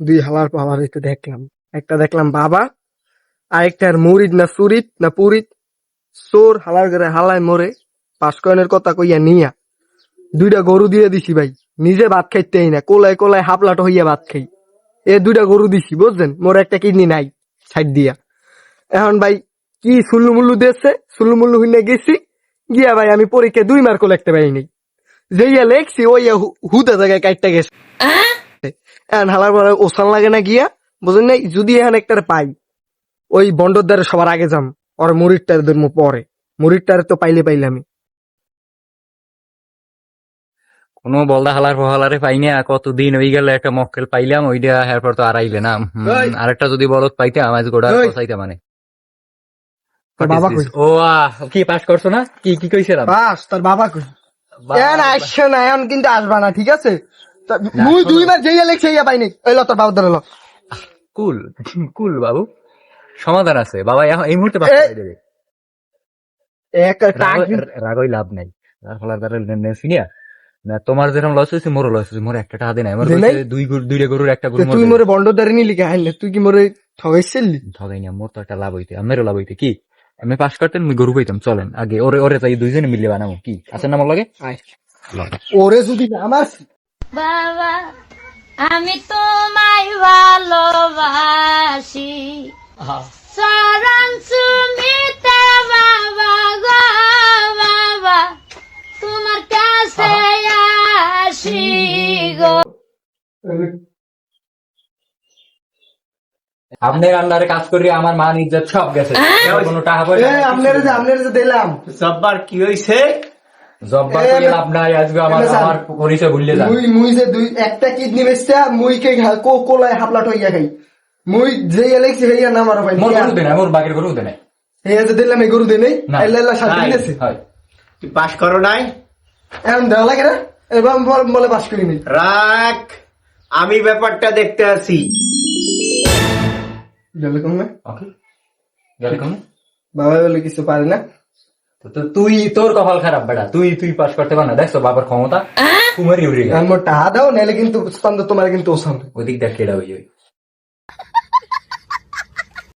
দুই হালার পাওয়ার একটু দেখলাম। একটা দেখলাম বাবা আরেকটার মুরিদ না সুরিদ না পুরিত সোর হালার করে হালায় মরে পাঁচ কয়নের কথা কইয়া নিয়া দুইটা গরু দিয়ে দিছি ভাই। নিজে ভাত খাইতেই না কোলায় কোলায় হাফলাট হইয়া ভাত খাই। এ দুইটা গরু দিছি, বুঝছেন? মোর একটা কিডনি নাই সাইড দিয়া। এখন ভাই, কি সুল্লু মুল্লু দিয়েছে? সুল্লু মুল্লু হইনে গেছি, গিয়া ভাই আমি পরীক্ষা দুই মার্কও লিখতে পারিনি। যেইয়া লেখছি ওই হুদা জায়গায় কাটতে গেছে। এখন হালার পরে ওসান লাগে না গিয়া বুঝলেন নাই? যদি এখন একটা পাই ওই বন্ডর দ্বারা সবার আগে যাম ওর মুড়িরটার ধর্ম পরে। মুড়িরটারে তো পাইলে পাইলামই। কোনো বলদা হালার ফহালারে পাই না কতদিন ওই গেলে একটা মক্কেল পাইলাম ওইটা এরপর তো আড়াইলে না ওই। আরেকটা যদি বলত পাইতাম আজ গোড়া ওই। মানে। তোর বাবা কই? ও কি পাস করছ না? কি কি কইছিলাম? বাস তোর বাবা কই? এখন আসছে না এখন কিন্তু আসবা না ঠিক আছে? মুই দুইবার যেইয়া লেখ সেইয়া পাইনি। ল তোর বাবা ধরে কুল কুল বাবু সমাধান আছে। বাবা এখন এই মুহূর্তে এক রাগই- লাভ নাই। তোমার যেরকম লস হয়েছে মোরও লস হয়েছে। মোর একটা টাকা দিন আমার দুই দুইটা গরুর একটা গরু তুই মোরে বন্ড দ্বারে নিলি কে? তুই কি মোরে ঠগাইছিলি ঠগাই না মোর তো একটা লাভ হইতে। আমারও লাভ হইতে। কি? আমি পাস করতেন মুই গরু পাইতাম চলেন। আগে ওরে ওরে তাই দুইজনে মিলে বানাবো। কি? আছে না আমার লগে? ওরে যদি আমার বাবা আমি তোমায় ভালোবাসি। চরণ সুমিতে বাবা গো বাবা তোমার কাছে আসি গো। আপনার আন্ডারে কাজ করি আমার মান ইজ্জত সব গেছে। কোনো টাকা পয়সা এ আপনারে যে আপনারে যে দিলাম। জব্বার কি হইছে? জব্বার করে লাভ নাই আজকে আমার আমার পরিচয় ভুললে যান। মুই মুই যে দুই একটা কিডনি বেচতে মুই কে কো কোলায় হাফলাট হইয়া খাই। মুই যে লেখছি হেইয়া নাম আর পাই মোর গরু দেনা মোর বাকির গরু দেনা। হেইয়া যে দিলাম এই গরু দে নেই না। এল্লা এল্লা দিয়েছে তুই পাস করো নাই? এখন দেওয়া লাগে না? এবার বলে পাস করি নি রাখ আমি ব্যাপারটা দেখতে আসি গেলে কম? বাবা বলে কিছু পারে না। তুই তোর কপাল খারাপ বেটা। তুই তুই পাস করতে পার না। দেখছ বাবার ক্ষমতা? কুমারই উড়ে গেল। টাহা দাও নাহলে কিন্তু তোমার কিন্তু ওসান ওদিক দেখ কেডা হয়ে যাবে